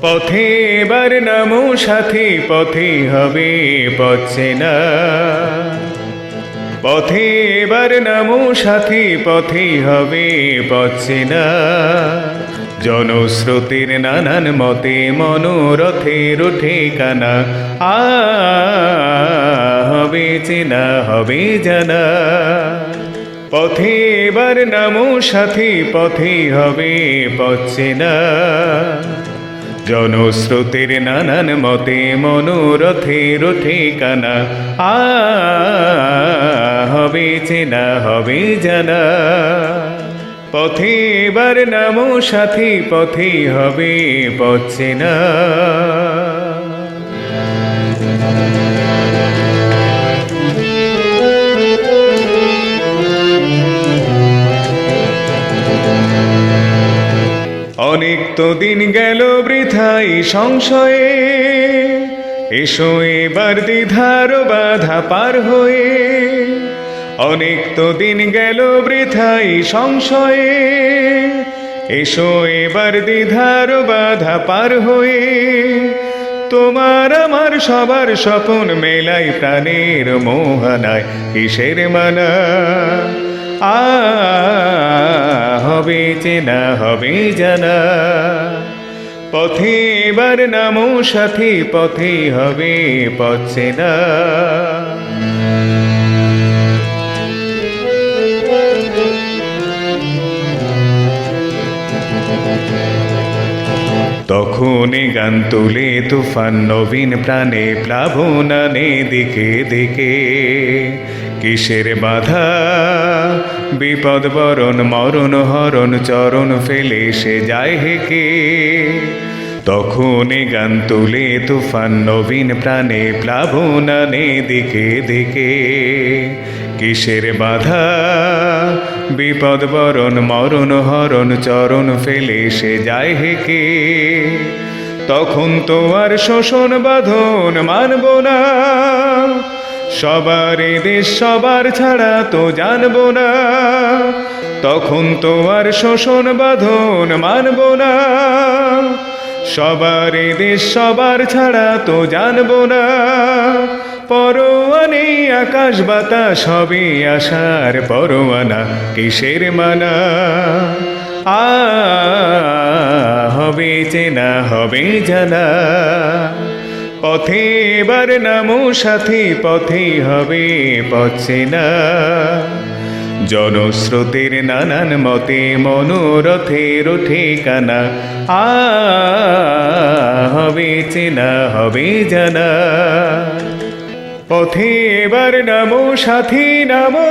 পথে এবার নামো সাথী, পথে হবে পথে না পথে এবার নামো সাথী, পথে হবে পথে না জনস্রোতের নানান মতে মনোরথের ঠিকানা। আ, হবে চেনা, হবে জানা। পথে এবার নামো সাথী, পথে হবে পথে না জনস্রোতের নানান মতে মনোরথের ঠিকানা আ, হবে চেনা, হবে জানা। পথে এবার নামো সাথী, পথে হবে পথে না অনেক তো দিন গেল বৃথাই সংশয়ে। এসো এবার দ্বিধার বাধা পার হয়ে। অনেক তো দিন গেল বৃথাই সংশয়ে। এসো এবার দ্বিধার বাধা পার হয়ে। তোমার আমার সবার স্বপন মেলাই প্রাণের মোহনায়, কিসের মানা? হবে চেনা, হবে জানা। পথে এবার নামো সাথী, পথে হবে পথে না তখনই গান তুলে তুফান, নবীন প্রাণে প্লাবনানে দিকে দিকে কিসের বাধা? বিপদ বরণ, মরণ, হরণ, চরণ ফেলে সে যায় হেকে তখনই গান তুলে তুফান নবীন প্রাণে প্লাবনানে দিকে দিকে। কিসের বাধা? বিপদ বরণ, মরণ, হরণ, চরণ ফেলে সে যায় হেকে তখন তো আর শোষণ বাঁধন মানব না। সবার দেশ সবার ছাড়া তো জানব না। তখন তো আর শোষণ বাঁধন মানব না। সবার দেশ সবার ছাড়া তো জানব না। পরোয়ানে আকাশ বাতাস হবে আসার পরোয়ানা, কিসের মানা? আ, হবে চেনা, হবে জানা। পথে এবার নামো সাথী, পথে হবে পথে না। জনস্রোতের নানান মতে মনোরথের ঠিকানা, আ হবে চেনা, হবে জানা। পথে এবার নামো সাথী, নামো।